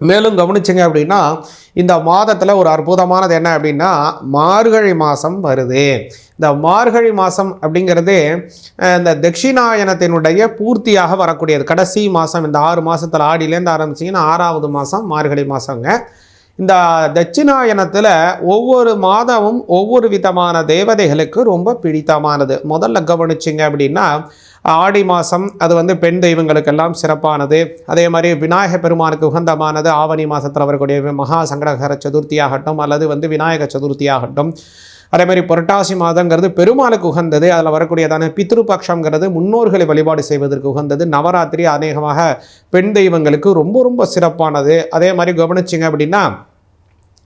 மேலும் கவனிச்சிங்க அப்படின்னா இந்த மாதத்தில் ஒரு அற்புதமானது என்ன அப்படின்னா மார்கழி மாதம் வருது. இந்த மார்கழி மாதம் அப்படிங்கிறது இந்த தட்சிணாயனத்தினுடைய பூர்த்தியாக வரக்கூடியது. கடைசி மாதம் இந்த ஆறு மாதத்தில் ஆடியிலேருந்து ஆரம்பிச்சிங்கன்னா ஆறாவது மாதம் மார்கழி மாதங்க இந்த தட்சிணாயனத்தில் ஒவ்வொரு மாதமும் ஒவ்வொரு விதமான தேவதைகளுக்கு ரொம்ப பிடித்தமானது. முதல்ல கவனிச்சிங்க அப்படின்னா ஆடி மாதம் அது வந்து பெண் தெய்வங்களுக்கெல்லாம் சிறப்பானது. அதே மாதிரி விநாயக பெருமானுக்கு உகந்தமானது ஆவணி மாதத்தில் வரக்கூடிய மகா சங்கடகர சதுர்த்தி ஆகட்டும் அல்லது வந்து விநாயக சதுர்த்தி ஆகட்டும் அதே மாதிரி புரட்டாசி மாதங்கிறது பெருமாளுக்கு உகந்தது. அதில் வரக்கூடியதான பித்ருபக்ஷங்கிறது முன்னோர்களை வழிபாடு செய்வதற்கு உகந்தது. நவராத்திரி அநேகமாக பெண் தெய்வங்களுக்கு ரொம்ப ரொம்ப சிறப்பானது. அதே மாதிரி கவனிச்சிங்க அப்படின்னா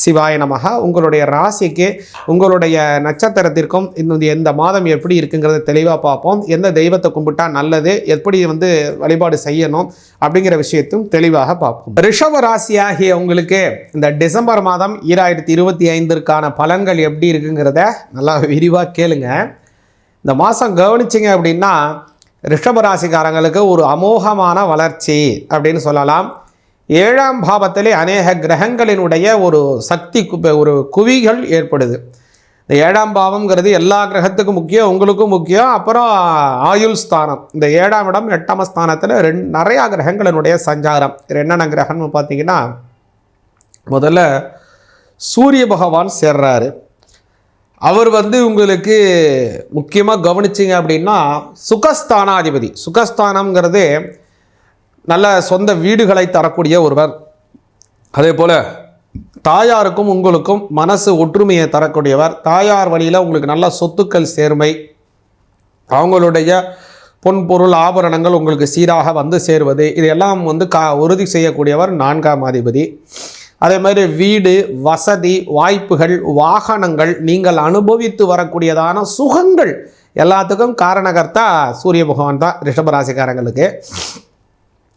சிவாய நமக உங்களுடைய ராசிக்கு உங்களுடைய நட்சத்திரத்திற்கும் இந்த எந்த மாதம் எப்படி இருக்குங்கிறத தெளிவாக பார்ப்போம். எந்த தெய்வத்தை கும்பிட்டா நல்லது எப்படி வந்து வழிபாடு செய்யணும் அப்படிங்கிற விஷயத்தையும் தெளிவாக பார்ப்போம். ரிஷப ராசியாகிய உங்களுக்கு இந்த டிசம்பர் மாதம் ஈராயிரத்தி இருபத்தி ஐந்திற்கான பலன்கள் எப்படி இருக்குங்கிறத நல்லா விரிவாக கேளுங்க. இந்த மாதம் கவனிச்சிங்க அப்படின்னா ரிஷபராசிக்காரங்களுக்கு ஒரு அமோகமான வளர்ச்சி அப்படின்னு சொல்லலாம். ஏழாம் பாவத்திலே அநேக கிரகங்களினுடைய ஒரு சக்தி கு- ஒரு குவிகள் ஏற்படுது. இந்த ஏழாம் பாவம்ங்கிறது எல்லா கிரகத்துக்கும் முக்கியம் உங்களுக்கும் முக்கியம். அப்புறம் ஆயுள் ஸ்தானம். இந்த ஏழாம் இடம் எட்டாம் ஸ்தானத்தில் ரெண்டு நிறையா கிரகங்களினுடைய சஞ்சாரம். என்னென்ன கிரகம்னு பார்த்தீங்கன்னா முதல்ல சூரிய பகவான் சேர்றாரு. அவர் வந்து உங்களுக்கு முக்கியமாக கவனிச்சிங்க அப்படின்னா சுகஸ்தானாதிபதி. சுகஸ்தானம்ங்கிறது நல்ல சொந்த வீடுகளை தரக்கூடிய ஒருவர். அதே போல் தாயாருக்கும் உங்களுக்கும் மனசு ஒற்றுமையை தரக்கூடியவர். தாயார் வழியில் உங்களுக்கு நல்ல சொத்துக்கள் சேர்மை அவங்களுடைய பொன் பொருள் ஆபரணங்கள் உங்களுக்கு சீராக வந்து சேருவது. இதையெல்லாம் வந்து கா உறுதி செய்யக்கூடியவர் நான்காம் அதிபதி. அதே மாதிரி வீடு வசதி வாய்ப்புகள் வாகனங்கள் நீங்கள் அனுபவித்து வரக்கூடியதான சுகங்கள் எல்லாத்துக்கும் காரணகர்த்தா சூரிய பகவான் தான் ரிஷபராசிக்காரங்களுக்கு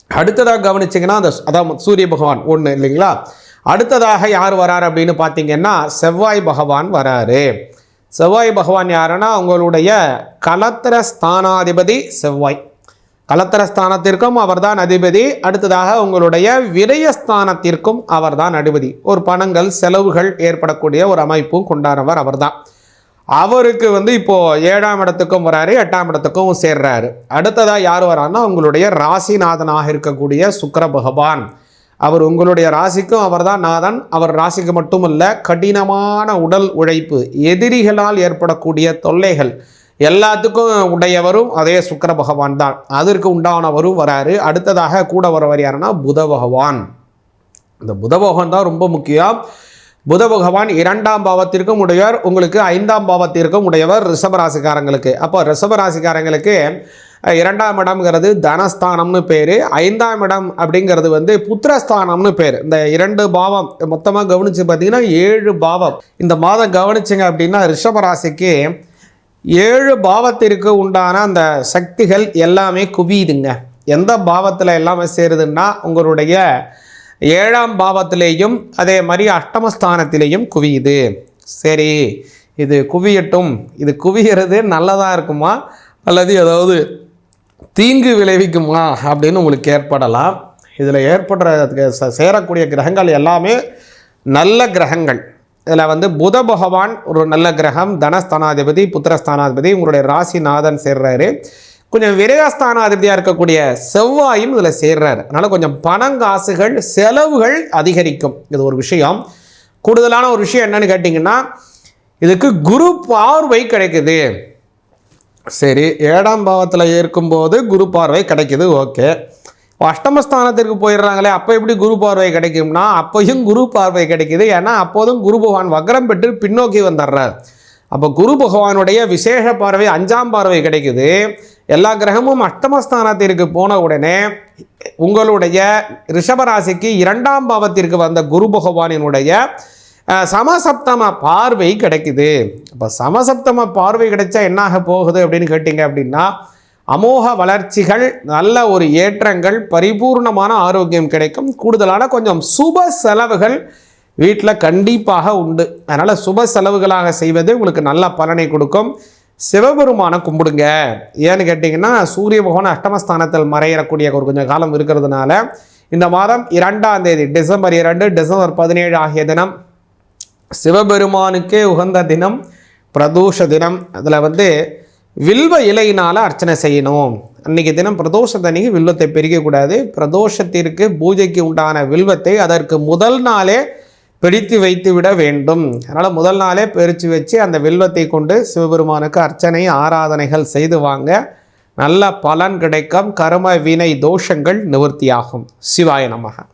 அடுத்ததாக கவனிச்சிங்கன்னா அந்த அதான் சூரிய பகவான் ஒன்று இல்லைங்களா? அடுத்ததாக யார் வராரு அப்படின்னு பார்த்தீங்கன்னா செவ்வாய் பகவான் வராரு. செவ்வாய் பகவான் யாருன்னா உங்களுடைய கலத்திர ஸ்தானாதிபதி செவ்வாய். கலத்திர ஸ்தானத்திற்கும் அவர்தான் அதிபதி. அடுத்ததாக உங்களுடைய விரயஸ்தானத்திற்கும் அவர்தான் அதிபதி. ஒரு பணங்கள் செலவுகள் ஏற்படக்கூடிய ஒரு அமைப்பும் கொண்டாடுறவர் அவர்தான். அவருக்கு வந்து இப்போது ஏழாம் இடத்துக்கும் வராரு எட்டாம் இடத்துக்கும் சேர்றாரு. அடுத்ததாக யார் வரான்னா உங்களுடைய ராசிநாதனாக இருக்கக்கூடிய சுக்கிர பகவான். அவர் உங்களுடைய ராசிக்கும் அவர்தான் நாதன். அவர் ராசிக்கு மட்டுமல்ல கடினமான உடல் உழைப்பு எதிரிகளால் ஏற்படக்கூடிய தொல்லைகள் எல்லாத்துக்கும் உடையவரும் அதே சுக்கிர பகவான் தான். அதற்கு உண்டானவரும் வராரு. அடுத்ததாக கூட வரவர் யாருன்னா புத பகவான். இந்த புத பகவான் தான் ரொம்ப முக்கியம். புத பகவான் இரண்டாம் பாவத்திற்கும் உடையவர் உங்களுக்கு ஐந்தாம் பாவத்திற்கும் உடையவர் ரிஷபராசிக்காரங்களுக்கு. அப்போ ரிஷபராசிக்காரங்களுக்கு இரண்டாம் இடம்ங்கிறது தனஸ்தானம்னு பேர். ஐந்தாம் இடம் அப்படிங்கிறது வந்து புத்திரஸ்தானம்னு பேர். இந்த இரண்டு பாவம் மொத்தமாக கவனித்து பார்த்தீங்கன்னா ஏழு பாவம். இந்த மாதம் கவனிச்சிங்க அப்படின்னா ரிஷபராசிக்கு ஏழு பாவத்திற்கு உண்டான அந்த சக்திகள் எல்லாமே குவியுதுங்க. எந்த பாவத்தில் எல்லாமே சேருதுன்னா உங்களுடைய ஏழாம் பாவத்திலேயும் அதே மாதிரி அஷ்டமஸ்தானத்திலேயும் குவியுது. சரி இது குவியட்டும். இது குவியறது நல்லதாக இருக்குமா? அல்லது ஏதாவது தீங்கு விளைவிக்குமா? அப்படின்னு உங்களுக்கு ஏற்படலாம். இதில் ஏற்படுற ச- சேரக்கூடிய கிரகங்கள் எல்லாமே நல்ல கிரகங்கள். இதில் வந்து புத பகவான் ஒரு நல்ல கிரகம் தனஸ்தானாதிபதி புத்திரஸ்தானாதிபதி உங்களுடைய ராசிநாதன் சேர்றாரு. கொஞ்சம் விரயஸ்தானாதிபதியாக இருக்கக்கூடிய செவ்வாயும் இதில் சேர்றாரு. அதனால் கொஞ்சம் பணங்காசுகள் செலவுகள் அதிகரிக்கும். இது ஒரு விஷயம். கூடுதலான ஒரு விஷயம் என்னன்னு கேட்டிங்கன்னா இதுக்கு குரு பார்வை கிடைக்குது. சரி ஏழாம் பாவத்தில் இருக்கும்போது குரு பார்வை கிடைக்குது ஓகே. அஷ்டமஸ்தானத்திற்கு போயிடுறாங்களே அப்போ எப்படி குரு பார்வை கிடைக்கும்னா அப்போயும் குரு பார்வை கிடைக்குது. ஏன்னா அப்போதும் குரு பகவான் வக்ரம் பெற்று பின்னோக்கி வந்துடுறார். அப்போ குரு பகவானுடைய விசேஷ பார்வை அஞ்சாம் பார்வை கிடைக்குது. எல்லா கிரகமும் அஷ்டமஸ்தானத்திற்கு போன உடனே உங்களுடைய ரிஷபராசிக்கு இரண்டாம் பாவத்திற்கு வந்த குரு பகவானினுடைய சமசப்தம பார்வை கிடைக்குது. இப்போ சமசப்தம பார்வை கிடைச்சா என்னாக போகுது அப்படின்னு கேட்டிங்க அப்படின்னா அமோக வளர்ச்சிகள் நல்ல ஒரு ஏற்றங்கள் பரிபூர்ணமான ஆரோக்கியம் கிடைக்கும். கூடுதலான கொஞ்சம் சுப செலவுகள் வீட்டில் கண்டிப்பாக உண்டு. அதனால் சுப செலவுகளாக செய்வது உங்களுக்கு நல்ல பலனை கொடுக்கும். சிவபெருமானை கும்பிடுங்க. ஏன்னு கேட்டிங்கன்னா சூரிய பகவான் அஷ்டமஸ்தானத்தில் மறையிறக்கூடிய ஒரு கொஞ்சம் காலம் இருக்கிறதுனால இந்த மாதம் இரண்டாம் தேதி டிசம்பர் இரண்டு டிசம்பர் பதினேழு ஆகிய தினம் சிவபெருமானுக்கே உகந்த தினம் பிரதோஷ தினம். அதில் வந்து வில்வ இலையினால் அர்ச்சனை செய்யணும். அன்றைக்கி தினம் பிரதோஷத்தன்னைக்கு வில்வத்தை பிரிக்கக்கூடாது. பிரதோஷத்திற்கு பூஜைக்கு உண்டான வில்வத்தை அதற்கு முதல் நாளே பிடித்து வைத்து விட வேண்டும். அதனால் முதல் நாளே பிரித்து வச்சு அந்த வில்வத்தை கொண்டு சிவபெருமானுக்கு அர்ச்சனை ஆராதனைகள் செய்து வாங்க. நல்ல பலன் கிடைக்கும். கர்ம வினை தோஷங்கள் நிவர்த்தியாகும். சிவாய நமகன்